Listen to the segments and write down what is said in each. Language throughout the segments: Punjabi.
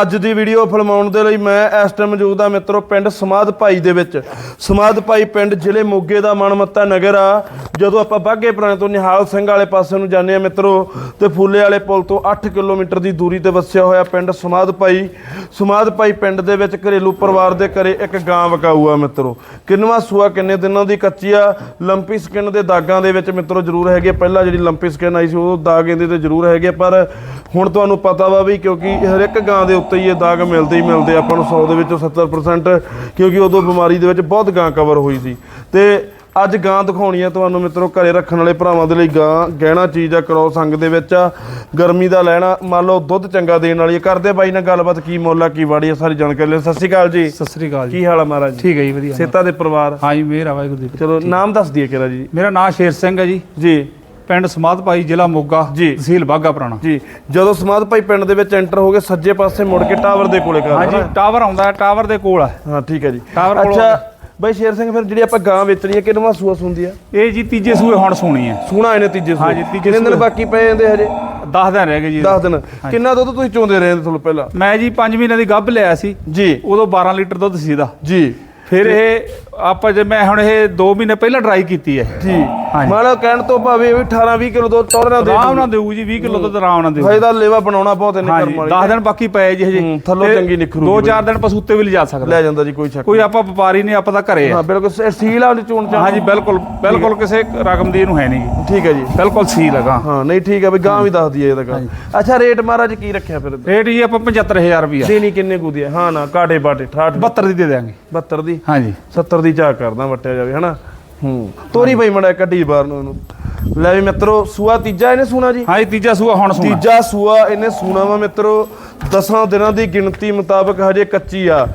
ਅੱਜ ਦੀ ਵੀਡੀਓ ਫਿਲਮਾਉਣ ਦੇ ਲਈ ਮੈਂ ਇਸ ਟਾਈਮ ਮੌਜੂਦ ਆ ਮਿੱਤਰੋ ਪਿੰਡ ਸਮਾਧ ਭਾਈ ਦੇ ਵਿੱਚ। ਸਮਾਧ ਭਾਈ ਪਿੰਡ ਜ਼ਿਲ੍ਹੇ ਮੋਗੇ ਦਾ ਮਨਮੱਤਾ ਨਗਰ ਆ। ਜਦੋਂ ਆਪਾਂ ਬਾਗੇ ਪੁਰਾਣੇ ਤੋਂ ਨਿਹਾਲ ਸਿੰਘ ਵਾਲੇ ਪਾਸੇ ਨੂੰ ਜਾਂਦੇ ਆ ਮਿੱਤਰੋ, ਤੇ ਫੂਲੇ ਵਾਲੇ ਪੁਲ ਤੋਂ 8 ਕਿਲੋਮੀਟਰ ਦੀ ਦੂਰੀ ਤੇ ਵਸਿਆ ਹੋਇਆ ਪਿੰਡ ਸਮਾਧ ਭਾਈ। ਸਮਾਧ ਭਾਈ ਪਿੰਡ ਦੇ ਵਿੱਚ ਘਰੇਲੂ ਪਰਿਵਾਰ ਦੇ ਘਰੇ ਇੱਕ ਗਾਂ ਵਕਾਊ ਆ ਮਿੱਤਰੋ। ਕਿੰਨਵਾ ਸੂਆ, ਕਿੰਨੇ ਦਿਨਾਂ ਦੀ ਕੱਚੀ ਆ। ਲੰਪੀ ਸਕਿਨ ਦੇ ਦਾਗਾਂ ਦੇ ਵਿੱਚ ਮਿੱਤਰੋ ਜ਼ਰੂਰ ਹੈਗੇ ਪਹਿਲਾਂ ਜਿਹੜੀ ਲੰਪੀ ਸਕਿਨ ਆਈ ਸੀ, ਉਹ ਦਾਗ ਇਹਦੇ ਤੇ ਜ਼ਰੂਰ ਹੈਗੇ ਪਰ ਹੁਣ ਤੁਹਾਨੂੰ ਪਤਾ ਵਾ ਵੀ ਕਿਉਂਕਿ ਹਰ ਇੱਕ ਗਾਂ ਦੇ ਉੱਤੇ ਹੀ ਇਹ ਦਾਗ ਮਿਲਦੇ ਹੀ ਮਿਲਦੇ ਆਪਾਂ ਨੂੰ 100 ਦੇ ਵਿੱਚੋਂ 70% ਕਿਉਂਕਿ ਉਦੋਂ ਬਿਮਾਰੀ ਦੇ ਵਿੱਚ ਬਹੁਤ ਗਾਂ ਕਵਰ ਹੋਈ ਸੀ। ਤੇ ਅੱਜ ਗਾਂ ਦਿਖਾਉਣੀ ਆ ਤੁਹਾਨੂੰ ਮਿੱਤਰੋ ਘਰੇ ਰੱਖਣ ਵਾਲੇ ਭਰਾਵਾਂ ਦੇ ਲਈ ਗਾਂ ਗਹਿਣਾ ਚੀਜ਼ ਆ ਕਰੋ ਸੰਗ ਦੇ ਵਿੱਚ ਆ। ਗਰਮੀ ਦਾ ਲੈਣਾ ਮੰਨ ਲਓ ਦੁੱਧ ਚੰਗਾ ਦੇਣ ਵਾਲੀ। ਕਰਦੇ ਬਾਈ ਨਾਲ ਗੱਲਬਾਤ ਕੀ ਮੁੱਲ ਆ ਕੀ ਵਾੜੀ ਆ ਸਾਰੀ ਜਾਣਕਾਰੀ ਲੈ। ਸਤਿ ਸ਼੍ਰੀ ਅਕਾਲ ਜੀ। ਸਤਿ ਸ੍ਰੀ ਅਕਾਲ ਜੀ। ਕੀ ਹਾਲ ਆ ਮਹਾਰਾਜ? ਠੀਕ ਹੈ ਜੀ ਵਧੀਆ। ਸੇਤਾ ਦੇ ਪਰਿਵਾਰ? ਹਾਂ ਜੀ ਮੇਰਾ ਵਾਹਿਗੁਰੂ ਜੀ ਚਲੋ ਨਾਮ ਦੱਸ ਦਈਏ ਕਿਹੜਾ ਜੀ? ਮੇਰਾ ਨਾਮ ਸ਼ੇਰ ਸਿੰਘ ਹੈ ਜੀ। ਜੀ। ਪਿੰਡ ਸਮਾਧ ਭਾਈ ਜ਼ਿਲ੍ਹਾ ਮੋਗਾ। ਤਹਿਸੀਲ ਬਾਗਾ ਪੁਰਾਣਾ। ਜੀ ਜਦੋਂ ਸਮਾਧ ਭਾਈ ਪਿੰਡ ਦੇ ਵਿੱਚ ਐਂਟਰ ਹੋ ਗਏ ਸੱਜੇ ਪਾਸੇ ਮੁੜ ਕੇ ਟਾਵਰ ਦੇ ਕੋਲੇ ਕਰ ਹਾਂ ਜੀ ਟਾਵਰ ਆਉਂਦਾ ਟਾਵਰ ਦੇ ਕੋਲ ਹੈ। ਹਾਂ ਠੀਕ ਹੈ ਜੀ। ਟਾਵਰ ਕੋਲੋਂ- ਅੱਛਾ ਬਾਈ ਸ਼ੇਰ ਸਿੰਘ ਫਿਰ ਜਿਹੜੀ ਆਪਾਂ ਗਾਂ ਵੇਚਣੀ ਹੈ ਕਿੰਨਵਾਂ ਸੂਆ ਸੁੰਦੀ ਆ ਇਹ ਜੀ ਤੀਜੇ ਸੂਏ ਹੁਣ ਸੋਣੀ ਹੈ। ਸੂਣਾ ਇਹਨੇ ਤੀਜੇ ਸੂਏ। ਹਾਂ ਜੀ, ਤੀਜੇ ਦਿਨ। ਬਾਕੀ ਪਏ ਜਾਂਦੇ ਹਜੇ? 10 ਦਿਨ ਰਹਿ ਗਏ ਜੀ 10 ਦਿਨ। ਕਿੰਨਾ ਦੁੱਧ ਤੁਸੀਂ ਚੋਂਦੇ ਰਹੇ ਤੁਹਾਨੂੰ ਪਹਿਲਾਂ? ਮੈਂ ਜੀ 5 ਮਹੀਨੇ ਦੀ ਗੱਭ ਲਿਆ ਸੀ। ਜੀ। ਉਦੋਂ 12 ਲੀਟਰ ਦੁੱਧ ਸੀ ਇਹਦਾ। ਜੀ। ਫਿਰ ਇਹ ਆਪਾਂ ਜੇ ਮੈਂ ਹੁਣ ਇਹ 2 ਮਹੀਨੇ ਪਹਿਲਾਂ ਟਰਾਈ ਕੀਤੀ ਹੈ। ਜੀ। ਹਾਂਜੀ। ਲਓ ਕਹਿਣ ਤੋਂ ਭਾਵੇਂ ਵੀ 18 20 ਕਿਲੋ ਦੁੱਧ ਟੌਰਾਂ ਦੇ ਆਰਾਮ ਨਾਲ ਦੇਊ ਜੀ 20 ਕਿਲੋ ਦੁੱਧ ਆਰਾਮ ਨਾਲ ਦੇਊ। ਫਾਇਦਾ ਲੇਵਾ ਬਣਾਉਣਾ ਬਹੁਤ ਇਹਨੇ ਕਰਮ ਜੀ ਵਾਲੀ 10 ਦਿਨ ਬਾਕੀ ਪਏ ਜੀ ਹਜੇ। ਹੂੰ, ਥੱਲੋਂ ਤੇ ਚੰਗੀ ਨਿਖਰੂਗੀ ਦੋ ਚਾਰ ਦਿਨ ਪਸੂਤੇ ਵੀ ਲਿਜਾ ਸਕਦਾ। ਲੈ ਜਾਂਦਾ ਜੀ ਕੋਈ ਸ਼ੱਕ ਕੋਈ ਆਪਾਂ ਵਪਾਰੀ ਨਹੀਂ ਆਪਾਂ ਤਾਂ ਘਰੇ ਆ। ਹਾਂ ਬਿਲਕੁਲ ਸ- ਸੀਲ ਆ ਉਹਦੀ ਚੋਣ ਚਾਹ ਹਾਂ ਜੀ ਬਿਲਕੁਲ ਬਿਲਕੁਲ ਕਿਸੇ ਰਕਮ ਦੀ ਇਹਨੂੰ ਹੈ ਨਹੀਂ। ਠੀਕ ਹੈ ਜੀ। ਬਿਲਕੁਲ ਸੀ ਲਗਾ ਹਾਂ ਨਹੀਂ ਠੀਕ ਹੈ ਵੀ ਗਾਂ ਵੀ ਦੱਸ ਦਈਏ ਇਹਦਾ ਗਾਂ। ਅੱਛਾ ਰੇਟ ਮਹਾਰਾਜ ਕੀ ਰੱਖਿਆ ਫਿਰ ਰੇਟ ਜੀ ਆਪਾਂ 75000 ਰੁਪਿਆ ਦੇਣੀ ਕਿੰਨੇ ਕੁ ਦੀ ਹੈ? ਹਾਂ ਨਾ ਕਾਟੇ ਬਾਟੇ 68 72 ਦੀ ਦੇ ਦਿਆਂਗੇ। 72 ਦੀ? ਹਾਂ ਜੀ 70 ਦੀ ਚਾਹ ਕਰਦਾ ਵਟਿਆ ਜਾਵੇ ਹਨਾ? ਹੂੰ। ਤੋਰੀ ਬਈ ਮੜਾ ਕੱਢੀ ਬਾਹਰ ਨੂੰ ਉਹਨੂੰ ਲੈ ਵੀ ਮਿੱਤਰੋ ਸੂਆ ਤੀਜਾ ਇਹਨੇ ਸੂਣਾ ਜੀ? ਹਾਂ ਤੀਜਾ ਸੂਆ ਹੁਣ ਸੂਣਾ। ਤੀਜਾ ਸੂਆ ਇਹਨੇ ਸੂਣਾ ਵਾ ਮਿੱਤਰੋ। 10 ਦਿਨਾਂ ਦੀ ਗਿਣਤੀ ਮੁਤਾਬਕ ਹਜੇ ਕੱਚੀ ਆ।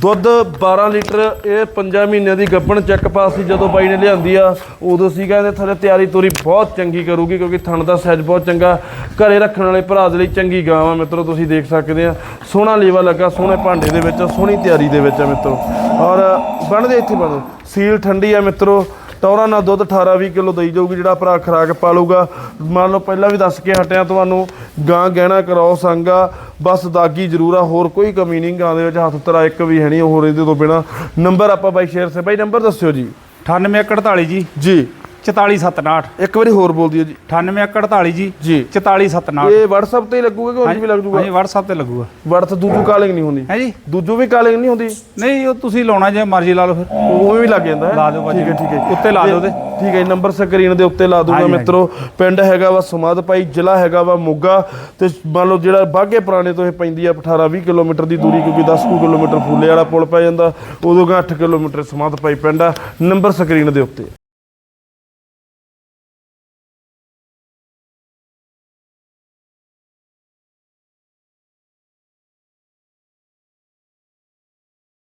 ਦੁੱਧ 12 ਲੀਟਰ, ਇਹ 5 ਮਹੀਨਿਆਂ ਦੀ ਗੱਭਣ ਚੈੱਕ ਪਾਸ ਸੀ ਜਦੋਂ ਬਾਈ ਨੇ ਲਿਆਂਦੀ ਆ। ਉਦੋਂ ਸੀਗਾ ਇਹਦੇ ਥੱਲੇ ਤਿਆਰੀ ਤੋਰੀ ਬਹੁਤ ਚੰਗੀ ਕਰੂਗੀ ਕਿਉਂਕਿ ਥਣ ਦਾ ਸਾਈਜ਼ ਬਹੁਤ ਚੰਗਾ। ਘਰੇ ਰੱਖਣ ਵਾਲੇ ਭਰਾ ਦੇ ਲਈ ਚੰਗੀ ਗਾਂ ਆ ਮਿੱਤਰੋ, ਤੁਸੀਂ ਦੇਖ ਸਕਦੇ ਆ। ਸੋਹਣਾ ਲੇਵਾ ਲੱਗਾ, ਸੋਹਣੇ ਭਾਂਡੇ ਦੇ ਵਿੱਚ, ਸੋਹਣੀ ਤਿਆਰੀ ਦੇ ਵਿੱਚ ਆ ਮਿੱਤਰੋ। ਔਰ ਬਣਦੇ ਇੱਥੇ ਬਣੋ। ਸੀਲ ਠੰਡੀ ਆ ਮਿੱਤਰੋ। ਟੌਰਾ ਨਾਲ ਦੁੱਧ 18 20 ਕਿਲੋ ਦੇਈ ਜਾਊਗੀ, ਜਿਹੜਾ ਭਰਾ ਖਰਾਕ ਪਾਲੂਗਾ। ਮੰਨ ਲਓ, ਪਹਿਲਾਂ ਵੀ ਦੱਸ ਕੇ ਹਟਿਆ ਤੁਹਾਨੂੰ। ਗਾਂ ਗਹਿਣਾ ਕਰਾਓ ਸੰਗਾ ਬਸ ਦਾਗੀ ਜ਼ਰੂਰ ਆ ਹੋਰ ਕੋਈ ਕਮੀ ਨਹੀਂ ਗਾਂ ਦੇ ਵਿੱਚ ਹੱਥ ਤਰਾ ਇੱਕ ਵੀ ਹੈ ਨਹੀਂ ਹੋਰ ਇਹਦੇ ਤੋਂ ਬਿਨਾ। ਨੰਬਰ ਆਪਾਂ ਬਾਈ ਸ਼ੇਰ ਸੇ ਬਾਈ ਨੰਬਰ ਦੱਸਿਓ ਜੀ। 9848 ਜੀ। ਜੀ। 44768 ਇੱਕ ਵਾਰੀ ਹੋਰ ਬੋਲ ਦਿਓ ਜੀ। 9848 ਜੀ। ਜੀ। 44768 ਇਹ WhatsApp ਤੇ ਹੀ ਲੱਗੂਗਾ ਕਿ ਹੋਰ ਵੀ ਲੱਗ ਜੂਗਾ? ਜੀ WhatsApp ਤੇ ਲੱਗੂਗਾ। WhatsApp ਦੂਜੂ ਕਾਲਿੰਗ ਨਹੀਂ ਹੁੰਦੀ। ਹੈ ਜੀ। ਦੂਜੂ ਵੀ ਕਾਲਿੰਗ ਨਹੀਂ ਹੁੰਦੀ? ਨਹੀਂ ਉਹ ਤੁਸੀਂ ਲਾਉਣਾ ਜੇ ਮਰਜ਼ੀ ਲਾ ਲਓ ਫਿਰ। ਉਹ ਵੀ ਲੱਗ ਜਾਂਦਾ ਹੈ। ਲਾ ਦਿਓ ਭਾਜੀ। ਠੀਕ ਹੈ ਠੀਕ ਹੈ। ਉੱਤੇ ਲਾ ਦਿਓ ਉਹਦੇ। ਠੀਕ ਹੈ ਨੰਬਰ ਸਕਰੀਨ ਦੇ ਉੱਤੇ ਲਾ ਦੂੰਗਾ ਹਾਂਜੀ, ਮਿੱਤਰੋ। ਪਿੰਡ ਹੈਗਾ ਵਾ ਸਮਾਦ ਭਾਈ ਜ਼ਿਲ੍ਹਾ ਹੈਗਾ ਵਾ ਮੋਗਾ। ਤੇ ਮੰਨ ਲਓ ਜਿਹੜਾ ਬਾਗੇ ਪੁਰਾਣੇ ਤੋਂ ਇਹ ਪੈਂਦੀ ਆ 18 20 ਕਿਲੋਮੀਟਰ ਦੀ ਦੂਰੀ ਕਿਉਂਕਿ 10 ਕੁ ਕਿਲੋਮੀਟਰ ਫੂਲੇ ਵਾਲਾ ਪੁਲ ਪੈ ਜਾਂਦਾ। ਉਦੋਂ ਗਾ 8 ਕਿਲੋਮੀਟਰ ਸਮਾਦ ਭਾਈ ਪਿੰਡ ਆ ਨੰਬਰ ਸਕਰੀਨ ਦੇ ਉੱਤੇ।